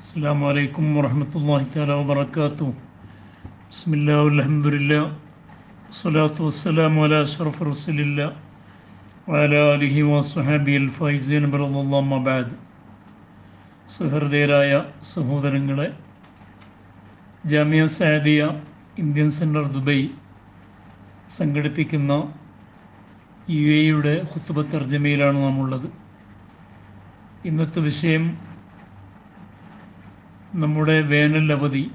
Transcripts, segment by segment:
السلام عليكم ورحمة الله تعالى وبركاته بسم الله والحمد لله والصلاة والسلام على أشرف رسول الله وعلى آله وصحابه الفائزين برضا الله ما بعد സുഹൃദയരായ സഹോദരങ്ങളെ Jamia Saadiya Indian centre Dubai സംഘടിപ്പിക്കുന്ന യു എയുടെ ഹുത്തുബ തർജ്ജമയിലാണ് നാം ഉള്ളത് ഇന്നത്തെ വിഷയം നമ്മുടെ വേനൽ അവധി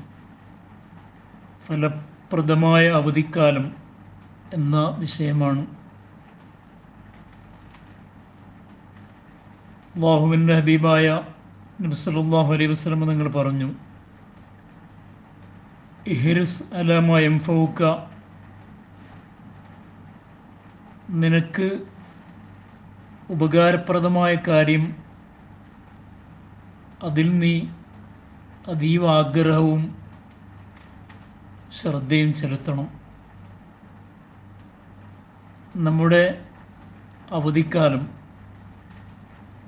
ഫലപ്രദമായ അവധിക്കാലം എന്ന വിഷയമാണ്. അള്ളാഹുവിന്റെ ഹബീബായ നബ്സലാഹു സല്ലല്ലാഹു വസ്ലമ നിങ്ങൾ പറഞ്ഞു ഇഹിരിസ് അലാമ എംഫൗക്ക നിനക്ക് ഉപകാരപ്രദമായ കാര്യം അതിൽ നീ അതീവ ആഗ്രഹവും ശ്രദ്ധയും ചെലുത്തണം. നമ്മുടെ അവധിക്കാലം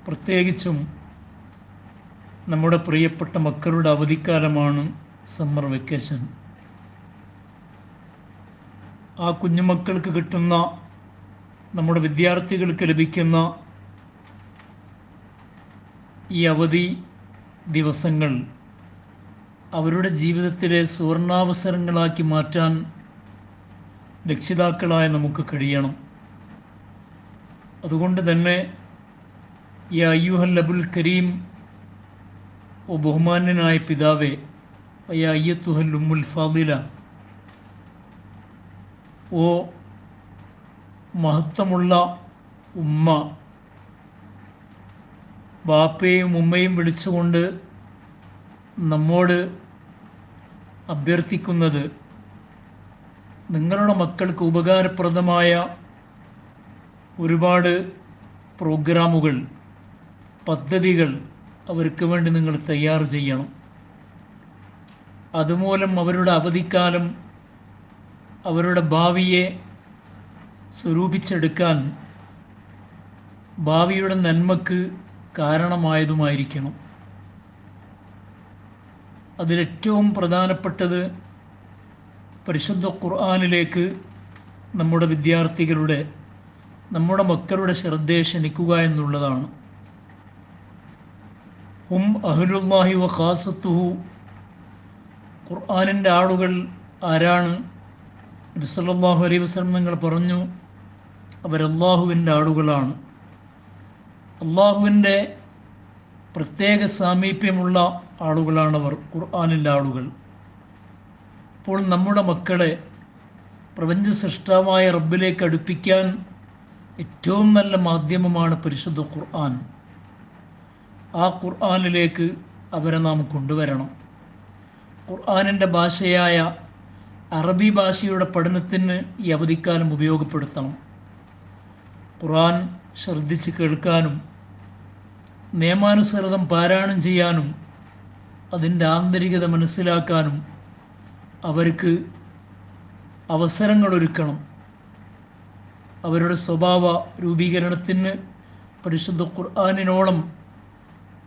പ്രത്യേകിച്ചും നമ്മുടെ പ്രിയപ്പെട്ട മക്കളുടെ അവധിക്കാലമാണ് സമ്മർ വെക്കേഷൻ. ആ കുഞ്ഞുമക്കൾക്ക് കിട്ടുന്ന നമ്മുടെ വിദ്യാർത്ഥികൾക്ക് ലഭിക്കുന്ന ഈ അവധി ദിവസങ്ങൾ അവരുടെ ജീവിതത്തിലെ സുവർണാവസരങ്ങളാക്കി മാറ്റാൻ രക്ഷിതാക്കളായ നമുക്ക് കഴിയണം. അതുകൊണ്ട് തന്നെ ഈ അയ്യൂഹൽ അബുൽ കരീം ഓ ബഹുമാന്യനായ പിതാവേ അയ്യ അയ്യത്തുഹൽ ഉമ്മുൽ ഫാദില ഓ മഹത്വമുള്ള ഉമ്മ ബാപ്പയും ഉമ്മയും വിളിച്ചുകൊണ്ട് നമ്മോട് അഭ്യർത്ഥിക്കുന്നത് നിങ്ങളുടെ മക്കൾക്ക് ഉപകാരപ്രദമായ ഒരുപാട് പ്രോഗ്രാമുകൾ പദ്ധതികൾ അവർക്ക് വേണ്ടി നിങ്ങൾ തയ്യാർ ചെയ്യണം. അതുമൂലം അവരുടെ അവധിക്കാലം അവരുടെ ഭാവിയെ സ്വരൂപിച്ചെടുക്കാൻ ഭാവിയുടെ നന്മക്ക് കാരണമായതുമായിരിക്കണം. അതിലേറ്റവും പ്രധാനപ്പെട്ടത് പരിശുദ്ധ ഖുർആാനിലേക്ക് നമ്മുടെ വിദ്യാർത്ഥികളുടെ നമ്മുടെ മക്കളുടെ ശ്രദ്ധയെ ക്ഷണിക്കുക എന്നുള്ളതാണ്. ഹും അഹുലുല്ലാഹി വ ഖാസത്തുഹു ഖുർആാനിന്റെ ആളുകൾ ആരാണ്? നബിസല്ലാഹു അലൈ വസ്ലം നിങ്ങൾ പറഞ്ഞു അവരല്ലാഹുവിന്റെ ആളുകളാണ്. അള്ളാഹുവിന്റെ പ്രത്യേക സാമീപ്യമുള്ള ആളുകളാണവർ ഖുർആാനിന്റെ ആളുകൾ. അപ്പോൾ നമ്മുടെ മക്കളെ പ്രപഞ്ച സൃഷ്ടാവായ റബ്ബിലേക്ക് അടുപ്പിക്കാൻ ഏറ്റവും നല്ല മാധ്യമമാണ് പരിശുദ്ധ ഖുർആൻ. ആ ഖുർആാനിലേക്ക് അവരെ നാം കൊണ്ടുവരണം. ഖുർആാനിന്റെ ഭാഷയായ അറബി ഭാഷയുടെ പഠനത്തിന് ഈ അവധിക്കാലം ഉപയോഗപ്പെടുത്തണം. ഖുർആൻ ശ്രദ്ധിച്ച് കേൾക്കാനും നിയമാനുസൃതം പാരായണം ചെയ്യാനും അതിന്റെ ആന്തരികത മനസ്സിലാക്കാനും അവർക്ക് അവസരങ്ങളൊരുക്കണം. അവരുടെ സ്വഭാവ രൂപീകരണത്തിന് പരിശുദ്ധ ഖുർആാനിനോളം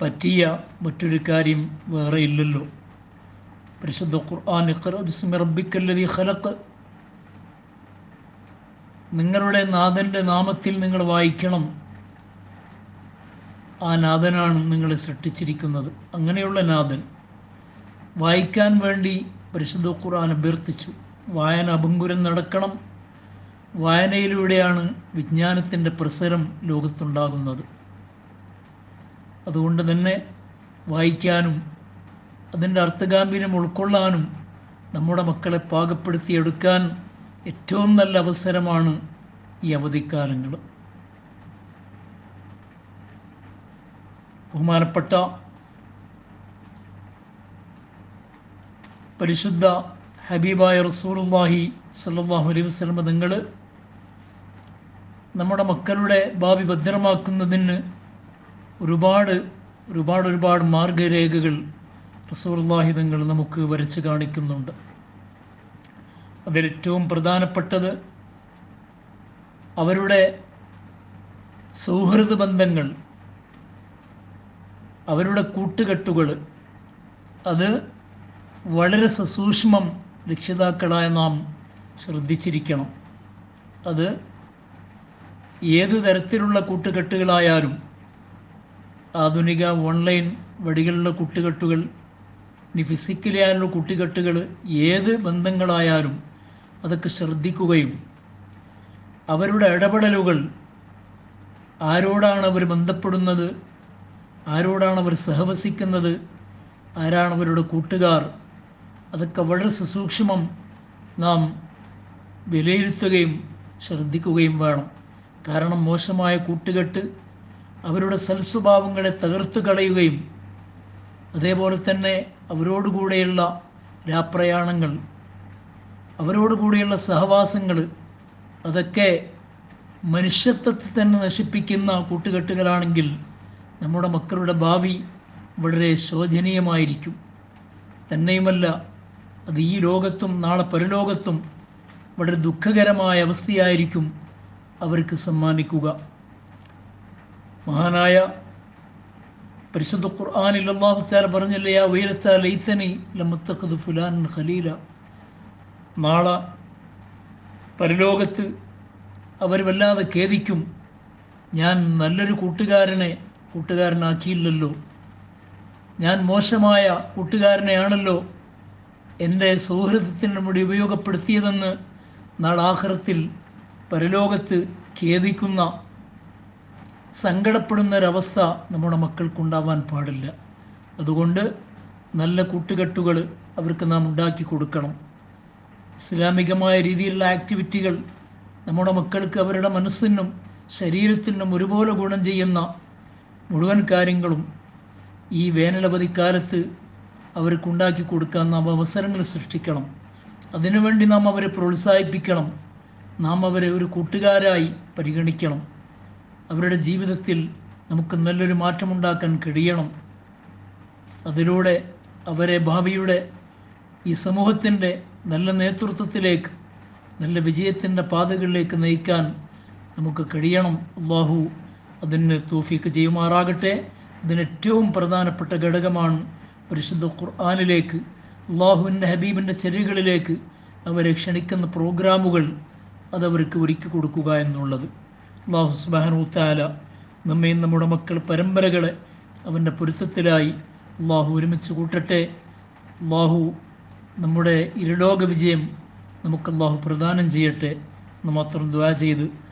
പറ്റിയ മറ്റൊരു കാര്യം വേറെ ഇല്ലല്ലോ. പരിശുദ്ധ ഖുർആൻ റബ്ബിക്കല്ലതി ഖലഖ്. നിങ്ങളുടെ നാഥന്റെ നാമത്തിൽ നിങ്ങൾ വായിക്കണം. ആ നാഥനാണ് നിങ്ങളെ സൃഷ്ടിച്ചിരിക്കുന്നത്. അങ്ങനെയുള്ള നാഥൻ വായിക്കാൻ വേണ്ടി പരിശുദ്ധ ഖുർആൻ അഭ്യർത്ഥിച്ചു. വായന അപങ്കുരം നടക്കണം. വായനയിലൂടെയാണ് വിജ്ഞാനത്തിന്റെ പ്രസരം ലോകത്തുണ്ടാകുന്നത്. അതുകൊണ്ട് തന്നെ വായിക്കാനും അതിന്റെ അർത്ഥഗാംഭീര്യം ഉൾക്കൊള്ളാനും നമ്മുടെ മക്കളെ പാകപ്പെടുത്തിയെടുക്കാൻ ഏറ്റവും നല്ല അവസരമാണ് ഈ അവധിക്കാലങ്ങൾ ബഹുമാനപ്പെട്ട പരിശുദ്ധ ഹബീബായ റസൂലുള്ളാഹി സല്ലാഹു അലൈഹി വസ്ലമ നിങ്ങൾ നമ്മുടെ മക്കളുടെ ഭാവി ഭദ്രമാക്കുന്നതിന് ഒരുപാട് ഒരുപാട് ഒരുപാട് മാർഗരേഖകൾ റസൂലുള്ളാഹി തങ്ങൾ നമുക്ക് വരച്ച് കാണിക്കുന്നുണ്ട്. അതിലേറ്റവും പ്രധാനപ്പെട്ടത് അവരുടെ സൗഹൃദ ബന്ധങ്ങൾ അവരുടെ കൂട്ടുകെട്ടുകൾ. അത് വളരെ സസൂക്ഷ്മം രക്ഷിതാക്കളായ നാം ശ്രദ്ധിച്ചിരിക്കണം. അത് ഏത് തരത്തിലുള്ള കൂട്ടുകെട്ടുകളായാലും ആധുനിക ഓൺലൈൻ വഴികളിലുള്ള കൂട്ടുകെട്ടുകൾ ഇനി ഫിസിക്കലി ആയുള്ള കൂട്ടുകെട്ടുകൾ ഏത് ബന്ധങ്ങളായാലും അതൊക്കെ ശ്രദ്ധിക്കുകയും അവരുടെ ഇടപെടലുകൾ ആരോടാണ് അവർ ബന്ധപ്പെടുന്നത് ആരോടാണ് അവർ സഹവസിക്കുന്നത്? ആരാണ് അവരുടെ കൂട്ടുകാർ? അതൊക്കെ വളരെ സുസൂക്ഷ്മം നാം വിലയിരുത്തുകയും ശ്രദ്ധിക്കുകയും വേണം. കാരണം മോശമായ കൂട്ടുകെട്ട് അവരുടെ സൽസ്വഭാവങ്ങളെ തകർത്തു കളയുകയും അതേപോലെ തന്നെ അവരോടുകൂടെയുള്ള രാപ്രയാണങ്ങൾ അവരോടുകൂടെയുള്ള സഹവാസങ്ങൾ അതൊക്കെ മനുഷ്യത്വത്തെ തന്നെ നശിപ്പിക്കുന്ന കൂട്ടുകെട്ടുകളാണെങ്കിൽ നമ്മുടെ മക്കളുടെ ഭാവി വളരെ ശോചനീയമായിരിക്കും. തന്നെയുമല്ല അത് ഈ ലോകത്തും നാളെ പരലോകത്തും വളരെ ദുഃഖകരമായ അവസ്ഥയായിരിക്കും അവർക്ക് സമ്മാനിക്കുക. മഹാനായ പരിശുദ്ധ ഖുർആാനിൽ അള്ളാഹുത്താല പറഞ്ഞില്ലേ ആ ഉയരത്താ ലൈത്തനി ലമത്തഖദ് ഫുലാൻ ഖലീല. നാളെ പരലോകത്ത് അവർ വല്ലാതെ ഖേദിക്കും. ഞാൻ നല്ലൊരു കൂട്ടുകാരനെ കൂട്ടുകാരനാക്കിയില്ലല്ലോ. ഞാൻ മോശമായ കൂട്ടുകാരനെയാണല്ലോ എന്റെ സൗഹൃദത്തിന് നമ്മുടെ ഉപയോഗപ്പെടുത്തിയതെന്ന് നാളാഹൃത്തിൽ പരലോകത്ത് ഖേദിക്കുന്ന സങ്കടപ്പെടുന്ന ഒരവസ്ഥ നമ്മുടെ മക്കൾക്കുണ്ടാവാൻ പാടില്ല. അതുകൊണ്ട് നല്ല കൂട്ടുകെട്ടുകൾ അവർക്ക് നാം ഉണ്ടാക്കി കൊടുക്കണം. ഇസ്ലാമികമായ രീതിയിലുള്ള ആക്ടിവിറ്റികൾ നമ്മുടെ മക്കൾക്ക് അവരുടെ മനസ്സിനും ശരീരത്തിനും ഒരുപോലെ ഗുണം ചെയ്യുന്ന മുഴുവൻ കാര്യങ്ങളും ഈ വേനലവധിക്കാലത്ത് അവർക്കുണ്ടാക്കി കൊടുക്കാൻ നാം അവസരങ്ങൾ സൃഷ്ടിക്കണം. അതിനുവേണ്ടി നാം അവരെ പ്രോത്സാഹിപ്പിക്കണം. നാം അവരെ ഒരു കൂട്ടുകാരായി പരിഗണിക്കണം. അവരുടെ ജീവിതത്തിൽ നമുക്ക് നല്ലൊരു മാറ്റമുണ്ടാക്കാൻ കഴിയണം. അതിലൂടെ അവരെ ഭാവിയുടെ ഈ സമൂഹത്തിന്റെ നല്ല നേതൃത്വത്തിലേക്ക് നല്ല വിജയത്തിന്റെ പാതകളിലേക്ക് നയിക്കാൻ നമുക്ക് കഴിയണം. അള്ളാഹു അതിന് തൂഫിക്ക് ചെയ്യുമാറാകട്ടെ. അതിന് ഏറ്റവും പ്രധാനപ്പെട്ട ഘടകമാണ് പരിശുദ്ധ ഖുർആാനിലേക്ക് അള്ളാഹുവിന്റെ ഹബീബിന്റെ ചെറികളിലേക്ക് അവരെ ക്ഷണിക്കുന്ന പ്രോഗ്രാമുകൾ അതവർക്ക് ഒരുക്കി കൊടുക്കുക എന്നുള്ളത്. അള്ളാഹു സുബാനുത്താല നമ്മയും നമ്മുടെ മക്കൾ പരമ്പരകളെ അവന്റെ പൊരുത്തത്തിലായി അള്ളാഹു ഒരുമിച്ച് കൂട്ടട്ടെ. അള്ളാഹു നമ്മുടെ ഇരുലോക വിജയം നമുക്ക് അള്ളാഹു പ്രദാനം ചെയ്യട്ടെ. എന്ന് മാത്രം ദ്വാ ചെയ്ത്